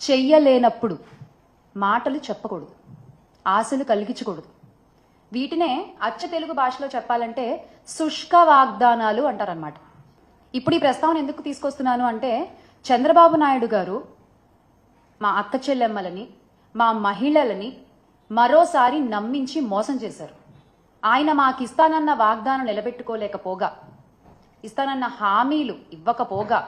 చెయ్యలేనప్పుడు మాటలు చెప్పకూడదు ఆశలు కలిగించకూడదు. వీటినే అచ్చ తెలుగు భాషలో చెప్పాలంటే శుష్క వాగ్దానాలు అంటారనమాట ఇప్పుడు ఈ ప్రస్తావన ఎందుకు తీసుకొస్తున్నాను అంటే చంద్రబాబు నాయుడు గారు మా అక్క చెల్లెమ్మలని మా మహిళలని మరోసారి నమ్మించి మోసం చేశారు. ఆయన మాకు ఇస్తానన్న వాగ్దానం నిలబెట్టుకోలేకపోగా ఇస్తానన్న హామీలు ఇవ్వకపోగా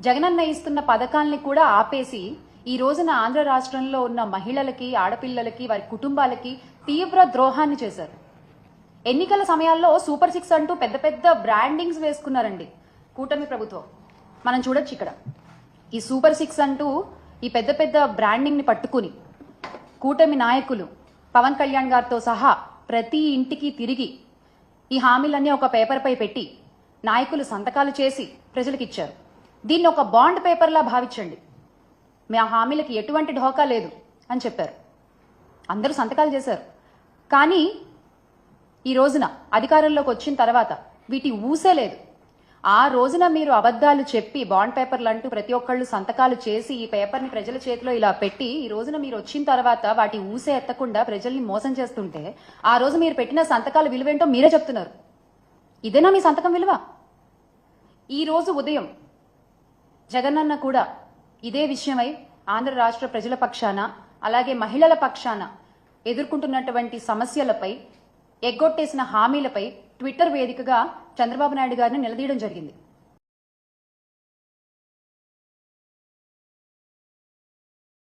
జగనన్న ఇస్తున్న పథకాల్ని కూడా ఆపేసి ఈ రోజున ఆంధ్ర రాష్ట్రంలో ఉన్న మహిళలకి ఆడపిల్లలకి వారి కుటుంబాలకి తీవ్ర ద్రోహాన్ని చేశారు. ఎన్నికల సమయాల్లో సూపర్ సిక్స్ అంటూ పెద్ద పెద్ద బ్రాండింగ్స్ వేసుకున్నారండి కూటమి ప్రభుత్వం. మనం చూడొచ్చు ఇక్కడ. ఈ సూపర్ సిక్స్ అంటూ ఈ పెద్ద పెద్ద బ్రాండింగ్ని పట్టుకుని కూటమి నాయకులు పవన్ కళ్యాణ్ గారితో సహా ప్రతి ఇంటికి తిరిగి ఈ హామీలన్నీ ఒక పేపర్పై పెట్టి నాయకులు సంతకాలు చేసి ప్రజలకు ఇచ్చారు దీన్ని ఒక బాండ్ పేపర్లా భావించండి. మా హామీలకి ఎటువంటి ఢోకా లేదు అని చెప్పారు. అందరూ సంతకాలు చేశారు. కానీ ఈ రోజున అధికారంలోకి వచ్చిన తర్వాత వీటి ఊసే లేదు. ఆ రోజున మీరు అబద్ధాలు చెప్పి బాండ్ పేపర్లు అంటూ ప్రతి ఒక్కళ్ళు సంతకాలు చేసి ఈ పేపర్ని ప్రజల చేతిలో ఇలా పెట్టి ఈ రోజున మీరు వచ్చిన తర్వాత వాటి ఊసే ఎత్తకుండా ప్రజల్ని మోసం చేస్తుంటే ఆ రోజు మీరు పెట్టిన సంతకాల విలువేంటో మీరే చెప్తున్నారు. ఇదేనా మీ సంతకం విలువ? ఈ రోజు ఉదయం జగనన్న కూడా ఇదే విషయమై ఆంధ్ర రాష్ట్ర ప్రజల పక్షాన అలాగే మహిళల పక్షాన ఎదుర్కొంటున్నటువంటి సమస్యలపై ఎగ్గొట్టేసిన హామీలపై ట్విట్టర్ వేదికగా చంద్రబాబు నాయుడు గారిని నిలదీయడం జరిగింది.